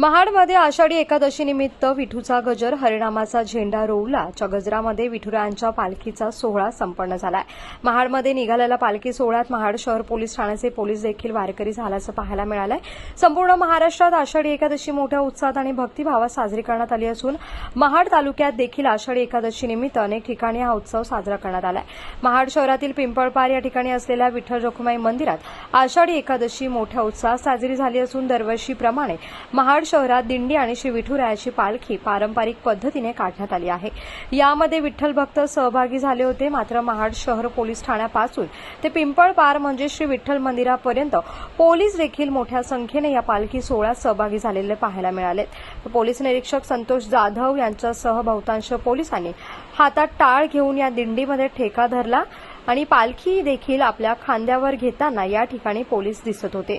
महाडमध्ये आषाढी एकादशी निमित्त विठूचा गजर हरिनामाचा झेंडा रोवला. च्या गजरामध्ये विठुरायांच्या पालखीचा सोहळा संपन्न झालाय. महाडमध्ये निघालेल्या पालखी सोहळ्यात महाड शहर पोलीस ठाण्याचे पोलीस देखील वारकरी झाल्याचं पाहायला मिळालंय. संपूर्ण महाराष्ट्रात आषाढी एकादशी मोठ्या उत्साहात आणि भक्तिभावात साजरी करण्यात आली असून महाड तालुक्यात देखील आषाढी एकादशी निमित्त अनेक ठिकाणी हा उत्सव साजरा करण्यात आलाय. महाड शहरातील पिंपळपार या ठिकाणी असलेल्या विठ्ठल रखुमाई मंदिरात आषाढी एकादशी मोठ्या उत्साहात साजरी झाली असून दरवर्षीप्रमाणे महाड शहरात दिंडी आणि श्री विठुरायाची पालखी पारंपरिक पद्धतीने काढण्यात आली आहे. यामध्ये विठ्ठल भक्त सहभागी झाले होते. मात्र महाड शहर पोलीस ठाण्यापासून ते पिंपळपार म्हणजे श्री विठ्ठल मंदिरापर्यंत पोलीस देखील मोठ्या संख्येने या पालखी सोहळ्यात सहभागी झालेले पाहायला मिळाले. पोलीस निरीक्षक संतोष जाधव यांच्यासह बहुतांश पोलिसांनी हातात टाळ घेऊन या दिंडीमध्ये ठेका धरला आणि पालखी देखील आपल्या खांद्यावर घेताना या ठिकाणी पोलीस दिसत होते.